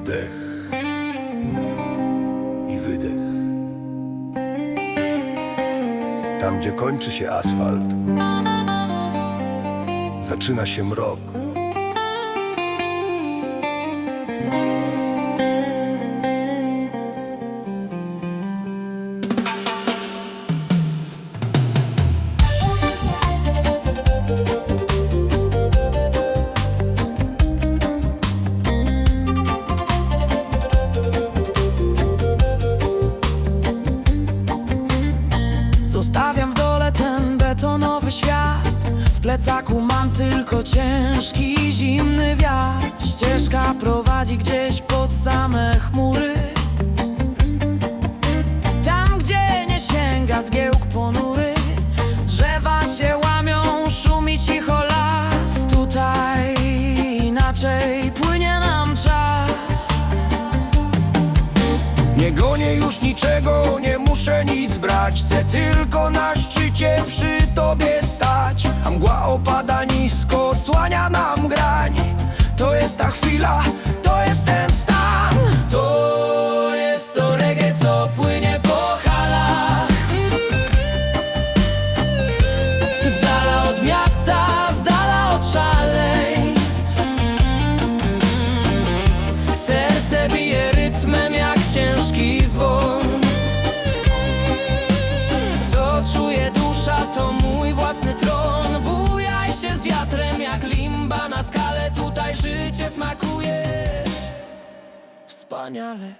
wdech i wydech. Tam, gdzie kończy się asfalt, zaczyna się mrok. Zostawiam w dole ten betonowy świat. W plecaku mam tylko ciężki, zimny wiatr. Ścieżka prowadzi gdzieś pod same chmury. Tam, gdzie nie sięga zgiełk ponury Drzewa się łamią, szumi cicho las. Tutaj inaczej płynie Nie gonię już niczego, nie muszę nic brać. Chcę tylko na szczycie przy tobie stać. A mgła opada nisko, odsłania nam grań życie smakuje. Wspaniale